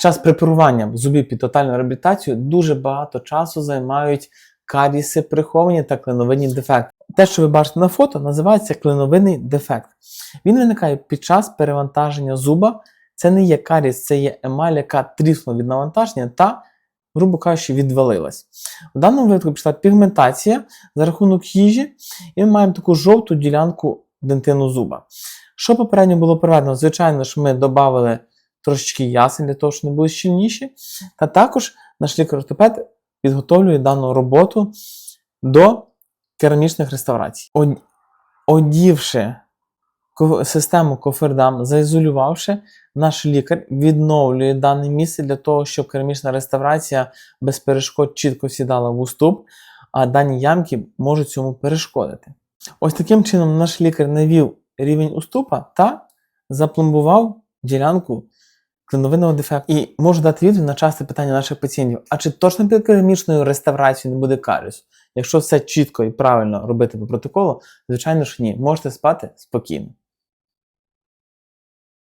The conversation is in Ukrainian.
під час препарування зубів під тотальну реабілітацію дуже багато часу займають каріси приховані та клиновидні дефекти. Те, що ви бачите на фото, називається клиновидний дефект. Він виникає під час перевантаження зуба. Це не є каріс, це є емаль, яка тріснула від навантаження та, грубо кажучи, відвалилась. В даному випадку пішла пігментація за рахунок їжі, і ми маємо таку жовту ділянку дентину зуба. Що попередньо було проведено? Звичайно ж, ми додали трошечки ясен для того, щоб вони були щільніші. Та також наш лікар-ортопед підготовлює дану роботу до керамічних реставрацій. Одівши систему кофердам, заізолювавши, наш лікар відновлює дане місце для того, щоб керамічна реставрація без перешкод чітко сідала в уступ, а дані ямки можуть цьому перешкодити. Ось таким чином наш лікар навів рівень уступа та запломбував ділянку клиновидного дефекту. І можу дати відповідь на часте питання наших пацієнтів: а чи точно під керамічною реставрацією не буде каріусу? Якщо все чітко і правильно робити по протоколу, звичайно ж ні, можете спати спокійно.